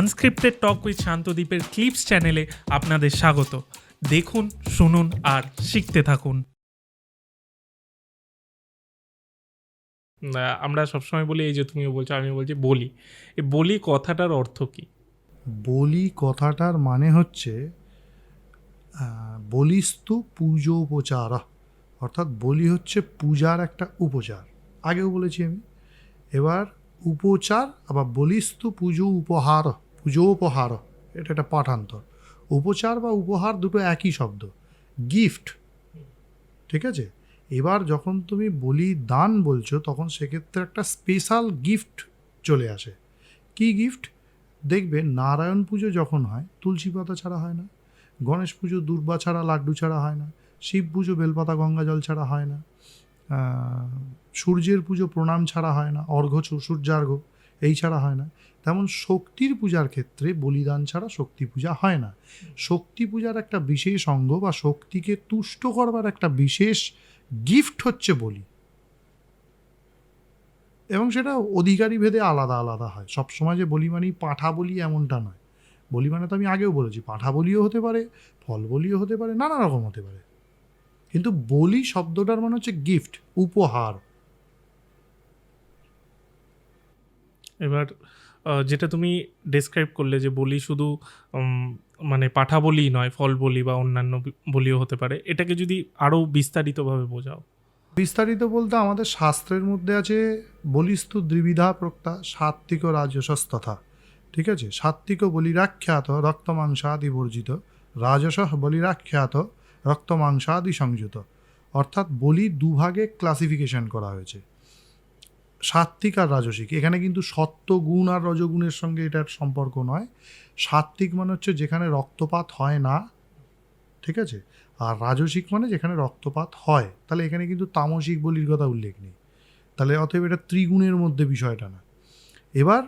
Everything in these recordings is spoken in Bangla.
আনস্ক্রিপ্টেড টক উইথ শান্তদ্বীপের ক্লিপস চ্যানেলে আপনাদের স্বাগত। দেখুন, শুনুন আর শিখতে থাকুন। আমরা সবসময় বলি, এই যে তুমিও বলছো আমি বলছি, বলি। এই বলি কথাটার অর্থ কি? বলি কথাটার মানে হচ্ছে বলিস্ত পুজো উপচার অর্থাৎ বলি হচ্ছে পূজার একটা উপচার। আগেও বলেছি আমি। এবার উপচার, আবার বলিস্ত পুজো উপহার পুজোপহার এটা একটা পাঠান্তর। উপচার বা উপহার দুটো একই শব্দ। গিফট, ঠিক আছে? এবার যখন তুমি বলি দান বলছো, তখন সেক্ষেত্রে একটা স্পেশাল গিফট চলে আসে। কি গিফট? দেখবে নারায়ণ পুজো যখন হয়, তুলসী পাতা ছাড়া হয় না, গণেশ পুজো, দুর্বা ছাড়া, লাড্ডু ছাড়া হয় না, শিব পুজো, বেলপাতা, গঙ্গা জল ছাড়া হয় না সূর্যের পুজো, প্রণাম ছাড়া হয় না, অর্ঘ্য, সূর্যার্ঘ্য এই ছাড়া হয় না। তেমন শক্তির পূজার ক্ষেত্রে বলিদান ছাড়া শক্তি পূজা হয় না। শক্তি পূজার একটা বিশেষ অঙ্গ বা শক্তিকে তুষ্ট করবার একটা বিশেষ গিফট হচ্ছে বলি। এবং সেটা অধিকারী ভেদে আলাদা আলাদা হয়। সবসময় যে বলি মানেই পাঠা বলি এমনটা নয়। বলি মানে তো আমি আগেও বলেছি, পাঠা বলিও হতে পারে, ফল বলিও হতে পারে, নানা রকম হতে পারে। কিন্তু বলি শব্দটার মানে হচ্ছে গিফট উপহার। এবার যেটা তুমি ডেসক্রাইব করলে যে বলি শুধু মানে পাঠা বলি নয়, ফল বলি বা অন্যান্য বলিও হতে পারে, এটাকে যদি আরও বিস্তারিতভাবে বোঝাও। বিস্তারিত বলতে আমাদের শাস্ত্রের মধ্যে আছে, বলিস্তু দ্বিবিধা প্রক্তা সাত্বিক ও রাজসস ঠিক আছে? সাত্বিক বলিরাখ্যাত রক্তমাংসাদি বর্জিত রাজস বলিরাখ্যাত রক্তমাংসাদি সংযুত। অর্থাৎ বলি দুভাগে ক্লাসিফিকেশন করা হয়েছে। সাত্বিক আর রাজসিক। এখানে কিন্তু সত্য গুণ আর রজগুণের সঙ্গে এটার সম্পর্ক নয়। সাত্বিক মানে হচ্ছে যেখানে রক্তপাত হয় না, ঠিক আছে? আর রাজসিক মানে যেখানে রক্তপাত হয়। তাহলে এখানে কিন্তু তামসিক বলির কথা উল্লেখ নেই। তাহলে অতএব এটা ত্রিগুণের মধ্যে বিষয়টা না। এবার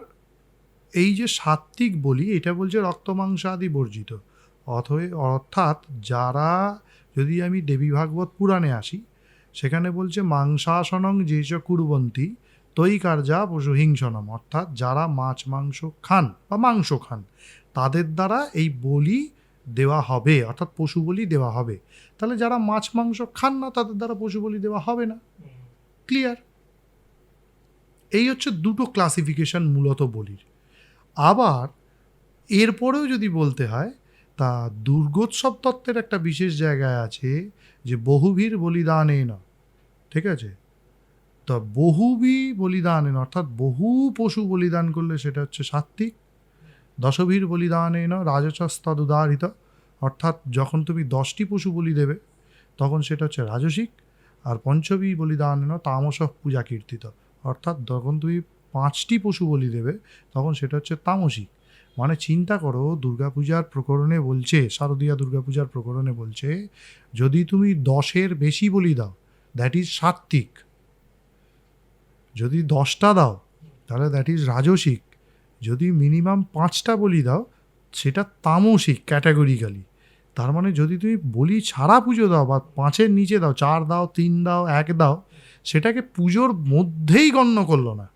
এই যে সাত্বিক বলি, এটা বলছে রক্তমাংস আদি বর্জিত। অথয়ে অর্থাৎ যারা, যদি আমি দেবী ভাগবত পুরাণে আসি, সেখানে বলছে মাংসাসনং যে চ কুরবন্তী তৈ কার্যা পশু হিংসনম অর্থাৎ যারা মাছ, মাংস খান বা মাংস খান, তাদের দ্বারা এই বলি দেওয়া হবে, অর্থাৎ পশু বলি দেওয়া হবে। তাহলে যারা মাছ, মাংস খান না, তাদের দ্বারা পশু বলি দেওয়া হবে না। ক্লিয়ার এই হচ্ছে দুটো ক্লাসিফিকেশন মূলত বলির। আবার এরপরেও যদি বলতে হয়, তা দুর্গোৎসব তত্ত্বের একটা বিশেষ জায়গায় আছে যে বহুবীর না ঠিক আছে? তা বহুবি বলিদানেন অর্থাৎ বহু পশু বলিদান করলে সেটা হচ্ছে সাত্বিক দশভীর বলিদানেন রাজসস্তদুদারিত অর্থাৎ যখন তুমি দশটি পশু বলি দেবে, তখন সেটা হচ্ছে রাজসিক। আর পঞ্চমী বলিদানেন তামস পূজা কীর্তিত অর্থাৎ যখন তুমি পাঁচটি পশু বলি দেবে, তখন সেটা হচ্ছে তামসিক। মানে চিন্তা করো, দুর্গাপূজার প্রকরণে বলছে, শারদীয়া দুর্গাপূজার প্রকরণে বলছে, যদি তুমি দশের বেশি বলি দাও দ্যাট ইজ সাত্বিক যদি দশটা দাও তাহলে দ্যাট ইজ রাজসিক। যদি মিনিমাম পাঁচটা বলি দাও সেটা তামসিক ক্যাটাগরিক্যালি তার মানে যদি তুমি বলি ছাড়া পুজো দাও বা পাঁচের নিচে দাও চার দাও তিন দাও এক দাও সেটাকে পুজোর মধ্যেই গণ্য করল না।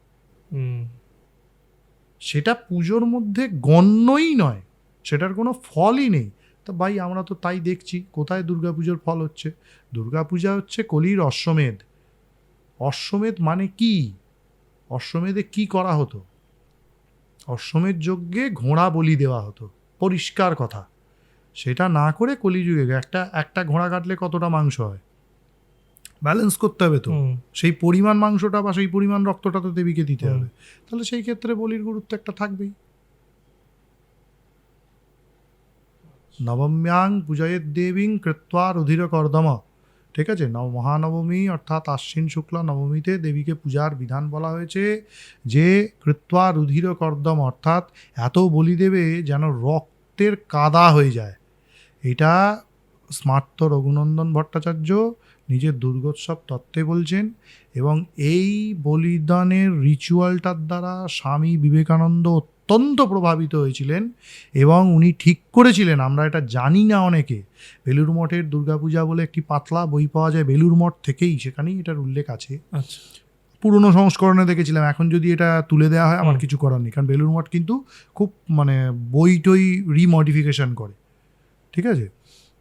সেটা পুজোর মধ্যে গণ্যই নয় সেটার কোনো ফলই নেই। তা ভাই আমরা তো তাই দেখছি কোথায় দুর্গাপুজোর ফল হচ্ছে? দুর্গাপূজা হচ্ছে কলির অশ্বমেধ। অশ্বমেধ মানে কি? অশ্বমেধে কি করা হতো? অশ্বমেধ যজ্ঞে ঘোড়া বলি দেওয়া হতো। পরিষ্কার কথা। সেটা না করে কলিযুগে একটা একটা ঘোড়া কাটলে কতটা মাংস হয়? ব্যালেন্স করতে হবে তো। সেই পরিমাণ মাংসটা বা সেই পরিমাণ রক্তটা তো দেবীকে দিতে হবে। তাহলে সেই ক্ষেত্রে বলির গুরুত্ব একটা থাকবেই। নবম্যাং পূজয়ের দেবীং কৃত্বা রুধির কর্দম ঠিক আছে? নব মহানবমী অর্থাৎ আশ্বিন শুক্লা নবমীতে দেবীকে পূজার বিধান বলা হয়েছে যে, কৃত্বা রুধির কর্দম অর্থাৎ এত বলি দেবে যেন রক্তের কাদা হয়ে যায়। এটা স্মার্ত রঘুনন্দন ভট্টাচার্য নিজের দুর্গোৎসব তত্ত্বে বলছেন এবং এই বলিদানের রিচুয়ালটার দ্বারা স্বামী বিবেকানন্দ অত্যন্ত প্রভাবিত হয়েছিলেন এবং উনি ঠিক করেছিলেন আমরা এটা জানি না অনেকে। বেলুর মঠের দুর্গাপূজা বলে একটি পাতলা বই পাওয়া যায় বেলুর মঠ থেকেই সেখানেই এটার উল্লেখ আছে। আচ্ছা। পুরনো সংস্করণে দেখেছিলাম এখন যদি এটা তুলে দেওয়া হয় আমার কিছু করার নেই কারণ বেলুর মঠ কিন্তু খুব মানে বই টই রিমডিফিকেশন করে ঠিক আছে?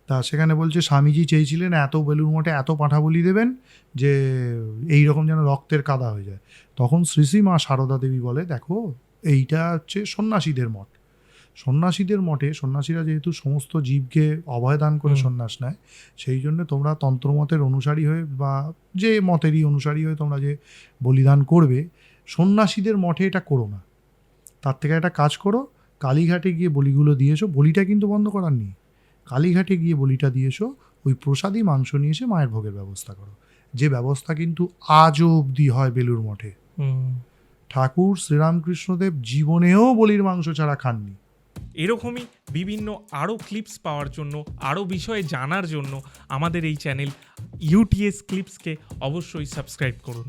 তা সেখানে বলছে স্বামীজি চেয়েছিলেন এত বেলুর মঠে এত পাঁঠা বলি দেবেন যে এই রকম যেন রক্তের কাদা হয়ে যায়। তখন শ্রী শ্রী মা সারদা দেবী বলে দেখো এইটা হচ্ছে সন্ন্যাসীদের মঠ। সন্ন্যাসীদের মঠে সন্ন্যাসীরা যেহেতু সমস্ত জীবকে অভয়দান করে সন্ন্যাস নেয় সেই জন্য তোমরা তন্ত্রমতের অনুসারী হয়ে বা যে মতেরই অনুসারী হয়ে তোমরা যে বলিদান করবে সন্ন্যাসীদের মঠে এটা করো না। তার থেকে একটা কাজ করো কালীঘাটে গিয়ে বলিগুলো দিয়েছ বলিটা কিন্তু বন্ধ করার নেই। কালীঘাটে গিয়ে বলিটা দিয়েছ ওই প্রসাদী মাংস নিয়ে এসে মায়ের ভোগের ব্যবস্থা করো। যে ব্যবস্থা কিন্তু আজও অবধি হয় বেলুর মঠে। ঠাকুর শ্রীরামকৃষ্ণদেব জীবনেও বলির মাংস ছাড়া খাননি। এরকমই বিভিন্ন আরও ক্লিপস পাওয়ার জন্য, আরও বিষয়ে জানার জন্য আমাদের এই চ্যানেল ইউটিএস ক্লিপসকে অবশ্যই সাবস্ক্রাইব করুন।